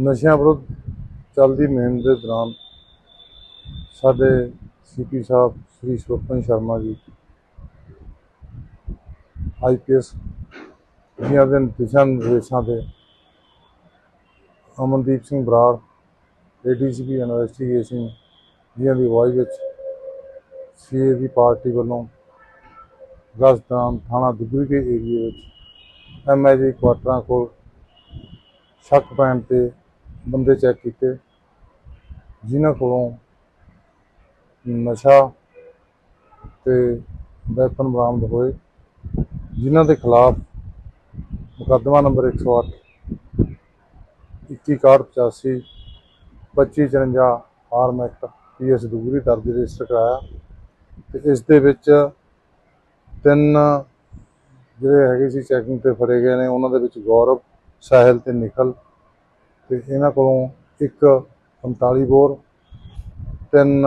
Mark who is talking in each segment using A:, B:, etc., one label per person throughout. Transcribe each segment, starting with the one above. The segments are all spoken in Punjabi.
A: ਨਸ਼ਿਆਂ ਵਿਰੁੱਧ ਚੱਲਦੀ ਮੁਹਿੰਮ ਦੇ ਦੌਰਾਨ ਸਾਡੇ ਸੀਪੀ ਸਾਹਿਬ ਸ੍ਰੀ ਸੁਪਨ ਸ਼ਰਮਾ ਜੀ ਆਈਪੀਐਸ ਜਿਨ੍ਹਾਂ ਦੇ ਦਿਸ਼ਾ ਨਿਰਦੇਸ਼ਾਂ ਤੇ ਅਮਨਦੀਪ ਸਿੰਘ ਬਰਾੜ ਏਡੀਸੀਪੀ ਇਨਵੈਸਟੀਗੇਸ਼ਨ ਜਿਨ੍ਹਾਂ ਦੀ ਅਗਵਾਈ ਵਿੱਚ ਸੀਏ ਦੀ ਪਾਰਟੀ ਵੱਲੋਂ ਗਸ਼ਤ ਥਾਣਾ ਦੁੱਗਰੀ ਦੇ ਏਰੀਏ ਵਿੱਚ ਐਮਆਈਜੀ ਕੁਆਟਰਾਂ ਕੋਲ ਸ਼ੱਕ ਪੈਣ ਤੇ ਬੰਦੇ ਚੈੱਕ ਕੀਤੇ। ਜਿਨ੍ਹਾਂ ਕੋਲੋਂ ਨਸ਼ਾ ਤੇ ਵੈਪਨ ਬਰਾਮਦ ਹੋਏ, ਜਿਨ੍ਹਾਂ ਦੇ ਖਿਲਾਫ ਮੁਕੱਦਮਾ number 108 2185 2554 arm act PS Dugri ਦਰਜ ਰਜਿਸਟਰ ਕਰਾਇਆ। ਤੇ ਇਸ ਦੇ ਵਿੱਚ ਤਿੰਨ ਜਿਹੜੇ ਹੈਗੇ ਸੀ ਚੈਕਿੰਗ ਤੇ ਫੜੇ ਗਏ ਨੇ, ਉਹਨਾਂ ਦੇ ਵਿੱਚ ਗੌਰਵ, ਸਾਹਿਲ ਤੇ ਨਿਖਲ ਤੇ ਇਹਨਾਂ ਕੋਲੋਂ ਇੱਕ 45 ਬੋਰ, ਤਿੰਨ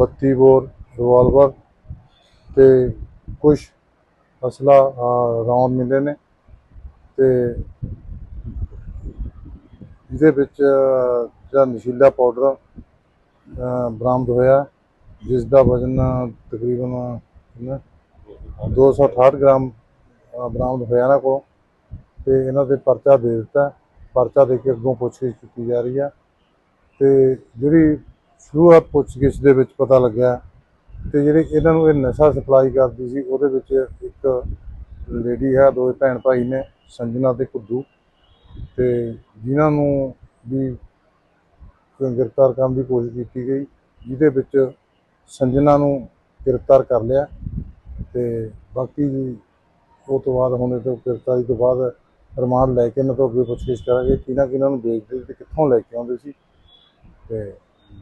A: 32 ਬੋਰ ਰਿਵਾਲਵਰ ਤੇ ਕੁਝ ਅਸਲਾ ਰੌਂਡ ਮਿਲੇ ਨੇ ਤੇ ਜਿਹਦੇ ਵਿੱਚ ਜਿਹੜਾ ਨਸ਼ੀਲਾ ਪਾਊਡਰ ਬਰਾਮਦ ਹੋਇਆ ਜਿਸ ਦਾ ਵਜ਼ਨ ਤਕਰੀਬਨ, ਕਿੰਨਾ? 268 ਗ੍ਰਾਮ ਬਰਾਮਦ ਹੋਇਆ ਨਾ ਕੋਲ ਤੇ ਇਹਨਾਂ ਦੇ ਪਰਚਾ ਦੇ ਦਿੱਤਾ। ਪਰਚਾ ਦੇ ਕੇ ਅੱਗੋਂ ਪੁੱਛਗਿੱਛ ਕੀਤੀ ਜਾ ਰਹੀ ਆ। ਤੇ ਜਿਹੜੀ ਸ਼ੁਰੂਆਤ ਪੁੱਛਗਿੱਛ ਦੇ ਵਿੱਚ ਪਤਾ ਲੱਗਿਆ ਤੇ ਜਿਹੜੇ ਇਹਨਾਂ ਨੂੰ ਇਹ ਨਸ਼ਾ ਸਪਲਾਈ ਕਰਦੀ ਸੀ, ਉਹਦੇ ਵਿੱਚ ਇੱਕ ਲੇਡੀ ਹੈ, ਦੋ ਭੈਣ ਭਾਈ ਨੇ, ਸੰਜਨਾ ਤੇ ਕੁੱਦੂ। ਤੇ ਜਿਨ੍ਹਾਂ ਨੂੰ ਵੀ ਗ੍ਰਿਫਤਾਰ ਕਰਨ ਦੀ ਕੋਸ਼ਿਸ਼ ਕੀਤੀ ਗਈ, ਜਿਹਦੇ ਵਿੱਚ ਸੰਜਨਾ ਨੂੰ ਗ੍ਰਿਫਤਾਰ ਕਰ ਲਿਆ ਤੇ ਬਾਕੀ ਜੀ ਉਹ ਤੋਂ ਬਾਅਦ ਹੁਣ ਇਹ ਤੋਂ ਗ੍ਰਿਫਤਾਰੀ ਤੋਂ ਬਾਅਦ ਰਿਮਾਂਡ ਲੈ ਕੇ ਇਹਨਾਂ ਤੋਂ ਅੱਗੇ ਪੁੱਛਗਿੱਛ ਕਰਾਂਗੇ। ਕਿਹਨਾਂ ਕਿਹਨਾਂ ਨੂੰ ਵੇਚਦੇ ਸੀ ਤੇ ਕਿੱਥੋਂ ਲੈ ਕੇ ਆਉਂਦੇ ਸੀ। ਤੇ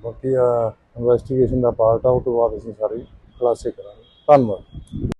A: ਬਾਕੀ ਇਨਵੈਸਟੀਗੇਸ਼ਨ ਦਾ ਪਾਰਟ ਆ, ਉਹ ਤੋਂ ਬਾਅਦ ਅਸੀਂ ਸਾਰੀ ਖੁਲਾਸੇ ਕਰਾਂਗੇ। ਧੰਨਵਾਦ।